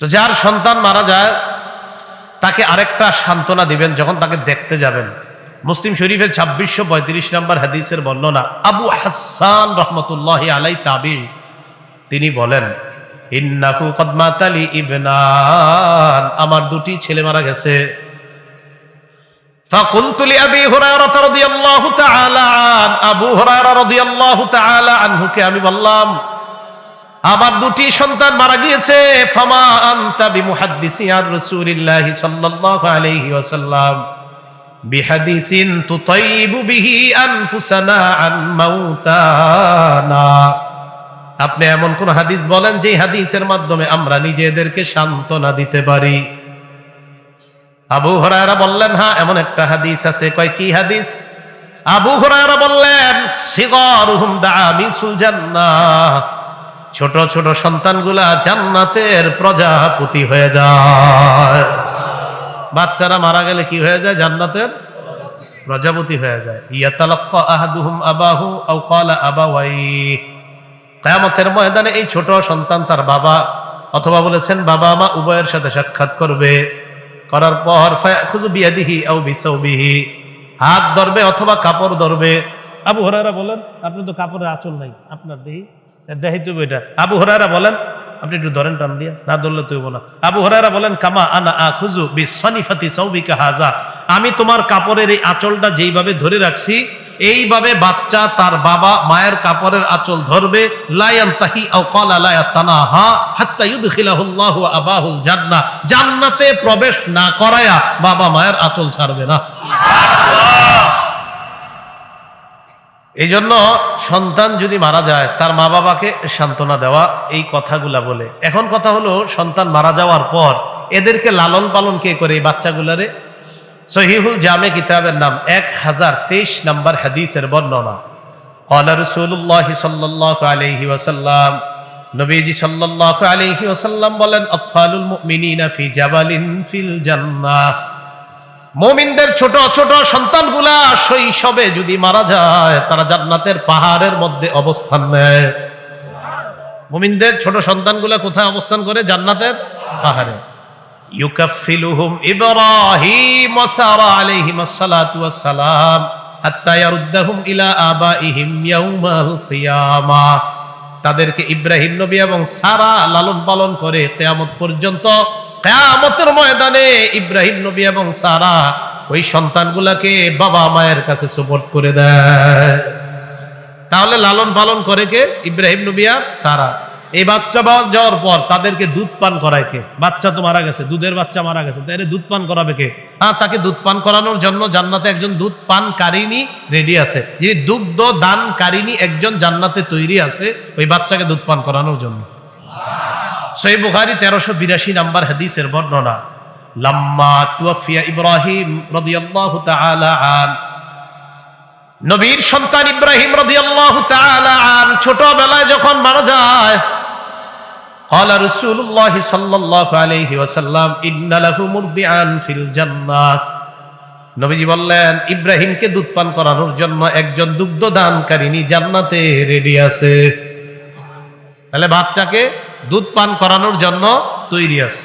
তো যার সন্তান মারা যায় তাকে আরেকটা সান্ত্বনা দিবেন যখন তাকে দেখতে যাবেন মুসলিম শরীফের ছাব্বিশশো পঁয়ত্রিশ নম্বর হাদিসের বর্ণনা আবু হাসান রহমতুল্লাহ আলাই তাবি তিনি বলেন ইন্নাকু কদমাতালি ইবনান আমার দুটি ছেলে মারা গেছে فقلت لأبي هريرة رضي الله تعالى عن أبو هريرة رضي الله تعالى عنه কে আমি বললাম আমার দুটি সন্তান মারা গিয়েছে আনতা আর আন আপনি এমন কোন হাদিস বলেন যে হাদিসের মাধ্যমে আমরা নিজেদেরকে সান্ত্বনা দিতে পারি? আবু হরায়রা বললেন হ্যাঁ এমন একটা হাদিস আছে। কয়, কি হাদিস? আবু হরায়রা বললেন, সিগরুহুম দামিসুল জান্নাহ। ছোট ছোট সন্তানগুলা জান্নাতের প্রজাপতি হয়ে যায়। বাচ্চারা মারা গেলে কি হয়ে যায়? জান্নাতের প্রজাপতি হয়ে যায়। ইয়াতালাক্কা আহাদুহুম আবাহু আও ক্বালা আবাওয়াই কিয়ামতের ময়দানে এই ছোট সন্তান তার বাবা অথবা বলেছেন, বাবা মা উভয়ের সাথে সাক্ষাৎ করবে। করার পর ফায়াখুযু বিয়াদিহি আও বিসাউবিহি। হাত ধরবে অথবা কাপড় ধরবে। আবু হরারা বলেন আপনি তো কাপড়ের আঁচল নাই, আপনার দেহি দেহি তুই এটা। আবু হরারা বলেন, আপনি একটু ধরেন টান দিয়া, না ধরলে তুই না। আবু হরারা বলেন, কামা আনা আখুজু বিসনিফাতি সাউবিকা হাজা। আমি তোমার কাপড়ের এই আঁচলটা যেইভাবে ধরে রাখছি, এইভাবে বাচ্চা তার বাবা মায়ের কাপড়ের আঁচল ধরবে জান্নাতে প্রবেশ না করায়া বাবা মায়ের আঁচল ছাড়বে না। এই জন্য সন্তান যদি মারা যায়, তার মা বাবাকে সান্ত্বনা দেওয়া, এই কথাগুলা বলে। এখন কথা হলো, সন্তান মারা যাওয়ার পর এদেরকে লালন পালন কে করে এই বাচ্চাগুলারে? সহিহুল জামে কিতাবের নাম, এক হাজার তেইশ নাম্বার হাদিসের বর্ণনা। কলা রসুল্লাহ আলহি ওয়াসাল্লাম, নবীজি সাল্লাহ আলহি বলেন অফালুল মিনি ফি জাবালিন ফিল জান্নাহ। মুমিনদের ছোট ছোট সন্তানগুলা শৈশবে যদি মারা যায়, তারা জান্নাতের পাহাড়ের মধ্যে অবস্থান নেয়। মুমিনদের ছোট সন্তানগুলা কোথায় অবস্থান করে? জান্নাতের পাহাড়ে। ইউকাফিলুহুম ইব্রাহিম সারা আলাইহিমাস সালাতু ওয়াস সালাম হাত্তা ইয়ারুদ্দাহুম ইলা আবাইহিম ইয়াউমাল কিয়ামা। তাদেরকে ইব্রাহিম নবী এবং সারা লালন পালন করে কিয়ামত পর্যন্ত কিয়ামতের ময়দানে ইব্রাহিম নবী এবং সারা ওই সন্তানগুলাকে বাবা মায়ের কাছে সুপোর্ট করে দেয়। তাহলে লালন পালন করে কে? ইব্রাহিম নবিয়া সারা। এই বাচ্চা যাওয়ার পর তাদেরকে দুধ পান করায় কে? বাচ্চা তো মারা গেছে, দুধের বাচ্চা মারা গেছে তাই দুধ পান করাবে কে? হ্যাঁ তাকে দুধ পান করানোর জন্য জান্নাতে একজন দুধ পান কারিনী রেডি আছে। যিনি দুগ্ধ দান কারিনী একজন জান্নাতে তৈরি আছে ওই বাচ্চাকে দুধ পান করানোর জন্য। সই বুখারি তেরোশো বিরাশি নাম্বার হাদিসের বর্ণনা লাম্মা তুয়াফিয়া ইব্রাহিম রাদিয়াল্লাহু তাআলা আন নবীর সন্তান ইব্রাহিম রাদিয়াল্লাহু তাআলা আন ছোটবেলায় যখন মারা যায় قال رسول الله صلى الله عليه وسلم ان له مرضعا في الجنه নবীজি বললেন ইব্রাহিমকে দুধ পান করানোর জন্য একজন দুগ্ধ দানকারিনী জান্নাতে রেডি আছে তাহলে বাচ্চাকে দুধ পান করানোর জন্য তৈরি আছে।